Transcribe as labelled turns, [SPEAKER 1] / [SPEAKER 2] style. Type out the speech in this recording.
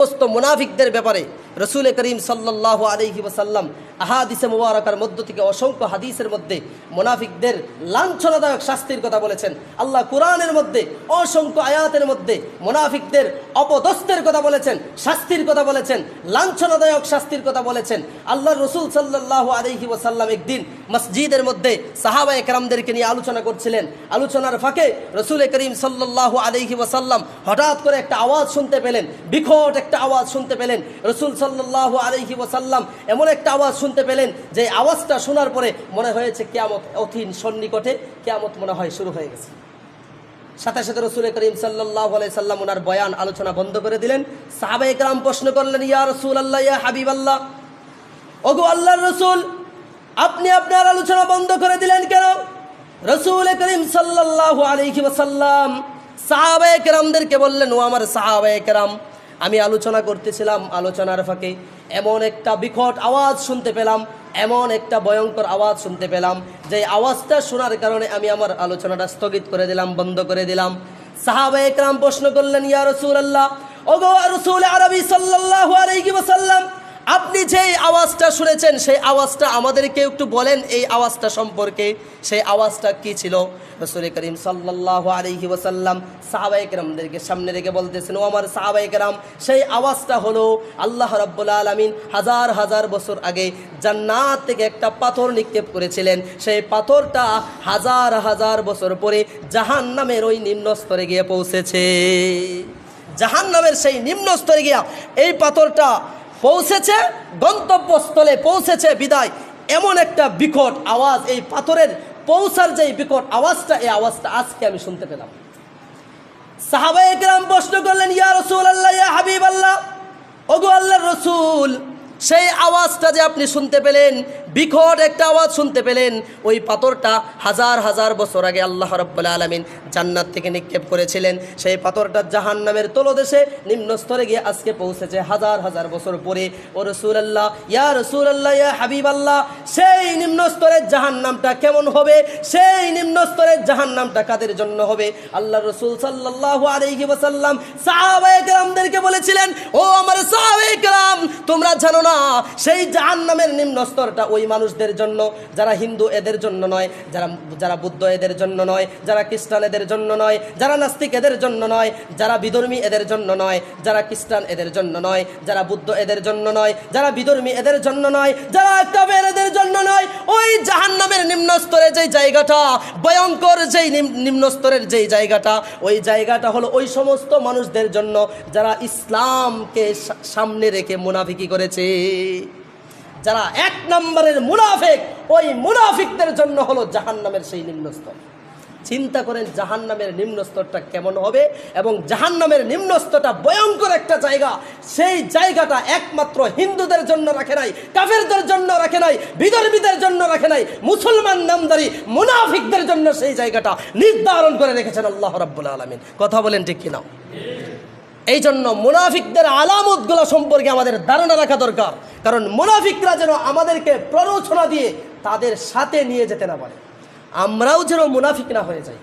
[SPEAKER 1] সমস্ত মুনাফিকদের ব্যাপারে রসুল করিম সাল্লাহ আলহি ওসাল্লাম আহাদিসে মুবারকার মধ্য থেকে অসংখ্য হাদিসের মধ্যে মুনাফিকদের লাঞ্ছনাদায়ক শাস্তির কথা বলেছেন। আল্লাহ কোরআনের মধ্যে অসংখ্য আয়াতের মধ্যে মুনাফিকদের অপদস্থের কথা বলেছেন, শাস্তির কথা বলেছেন, লাঞ্ছনাদায়ক শাস্তির কথা বলেছেন। আল্লাহ রসুল সাল্লাহ আলহি ওসাল্লাম একদিন মসজিদের মধ্যে সাহাবা একরামদেরকে নিয়ে আলোচনা করছিলেন। আলোচনার ফাঁকে রসুল করিম সাল্লাহ আলহি ওসাল্লাম হঠাৎ করে একটা আওয়াজ শুনতে পেলেন, বিকট একটা আওয়াজ শুনতে পেলেন। রসুল সাল্লাহ আলহি ওসাল্লাম এমন একটা আওয়াজ শুনতে পেলেন, যে আওয়াজটা শোনার পরে মনে হয়েছে কেয়ামত অথিন সন্নিকটে, কেয়ামত মনে হয় শুরু হয়ে গেছে। সাথে সাথে রসুল করিম সাল্লাহ সাল্লাম ওনার বয়ান আলোচনা বন্ধ করে দিলেন। সাহাবা একরাম প্রশ্ন করলেন, ইয়া রসুল আল্লাহ ইয়া হাবিব আল্লাহ ওগো আল্লাহর রসুল আপনি আপনার আলোচনা বন্ধ করে দিলেন কেন? রসুল করিম সাল্লাহ আলহি ওসাল্লাম সাহাবায়ে কেরামদেরকে বললেন, ও আমার সাহাবায়ে কেরাম, আমি আলোচনা করতেছিলাম আলোচনার ফাঁকে। এমন একটা বিকট আওয়াজ শুনতে পেলাম, এমন একটা ভয়ঙ্কর আওয়াজ শুনতে পেলাম যে আওয়াজটা শোনার কারণে আমি আমার আলোচনাটা স্থগিত করে দিলাম, বন্ধ করে দিলাম। সাহাবা একরাম প্রশ্ন করলেন, ইয়া রসুল আল্লাহ ওগো রসুল আরবি সাল্লাহ আলাইহি ওয়াসাল্লাম আপনি যে আওয়াজটা শুনেছেন, সেই আওয়াজটা আমাদেরকে একটু বলেন, এই আওয়াজটা সম্পর্কে, সেই আওয়াজটা কি ছিল? রসুল করিম সাল্লাহ আলহি ওসাল্লাম সাহাবাইকরামদেরকে সামনে রেখে বলতেছেন, ও আমার সাহাবাইকরাম সেই আওয়াজটা হলো আল্লাহ রব্বুল আলমিন হাজার হাজার বছর আগে জান্নাত থেকে একটা পাথর নিক্ষেপ করেছিলেন। সেই পাথরটা হাজার হাজার বছর পরে জাহান নামের ওই নিম্ন স্তরে গিয়ে পৌঁছেছে। জাহান নামের সেই নিম্ন স্তরে গিয়া এই পাথরটা পৌঁছেছে, গন্তব্যস্থলে পৌঁছেছে বিদায়। এমন একটা বিকট আওয়াজ, এই পাথরের পৌঁছার যে বিকট আওয়াজটা, এই আওয়াজটা আজকে আমি শুনতে পেলাম। সাহাবাই একরাম প্রশ্ন করলেন, ইয়া রসুল আল্লাহ ইয়া হাবিব আল্লাহ ওগো আল্লাহ রসুল সেই আওয়াজটা যে আপনি শুনতে পেলেন, বিকট একটা আওয়াজ শুনতে পেলেন, ওই পাথরটা হাজার হাজার বছর আগে আল্লাহ রব্বুল্লা আলমিন জান্নাত থেকে নিক্ষেপ করেছিলেন। সেই পাথরটা জাহান নামের তলদেশে নিম্ন স্তরে গিয়ে আজকে পৌঁছেছে হাজার হাজার বছর পরে। ও রসুল আল্লাহ ইয়া রসুল আল্লাহ ইয়া হাবিব আল্লাহ সেই নিম্ন স্তরের জাহান নামটা কেমন হবে? সেই নিম্ন স্তরের জাহান নামটা কাদের জন্য হবে? আল্লাহ রসুল সাল্লাহ আলহি ওসাল্লাম সাহাবাহামদেরকে বলেছিলেন, ও আমার সাহাবাহাম তোমরা জানো না, সেই জাহান নামের নিম্ন স্তরটা ওই মানুষদের জন্য, যারা হিন্দু এদের জন্য নয়, যারা যারা বুদ্ধ এদের জন্য নয়, যারা খ্রিস্টান এদের জন্য নয়, যারা নাস্তিক এদের জন্য নয়, যারা বিধর্মী এদের জন্য নয়, যারা খ্রিস্টান এদের জন্য নয়, যারা বুদ্ধ এদের জন্য নয়, যারা বিধর্মী এদের জন্য নয়, যারা কাবের এদের জন্য নয়, ওই জাহান নামের নিম্ন স্তরে যেই জায়গাটা, ভয়ঙ্কর যেই নিম- নিম্ন স্তরের যেই জায়গাটা, ওই জায়গাটা হলো ওই সমস্ত মানুষদের জন্য, যারা ইসলামকে সামনে রেখে মুনাফিকি করেছে? যারা এক নম্বরের মুনাফিক, ওই মুনাফিকদের জন্য হলো জাহান্নামের সেই নিম্নস্তর। চিন্তা করেন জাহান্নামের নিম্নস্তরটা কেমন হবে এবং জাহান্নামের নিম্নস্তরটা ভয়ঙ্কর একটা জায়গা। সেই জায়গাটা একমাত্র হিন্দুদের জন্য রাখে নাই, কাফেরদের জন্য রাখে নাই, বিধর্মীদের জন্য রাখে নাই, মুসলমান নামদারি মুনাফিকদের জন্য সেই জায়গাটা নির্ধারণ করে রেখেছেন আল্লাহ রাব্বুল আলমিন। কথা বলেন ঠিক কিনা? এই জন্য মুনাফিকদের আলামতগুলো সম্পর্কে আমাদের ধারণা রাখা দরকার। কারণ মুনাফিকরা যেন আমাদেরকে প্ররোচনা দিয়ে তাদের সাথে নিয়ে যেতে না পারে। আমরাও যেন মুনাফিক না হয়ে যাই।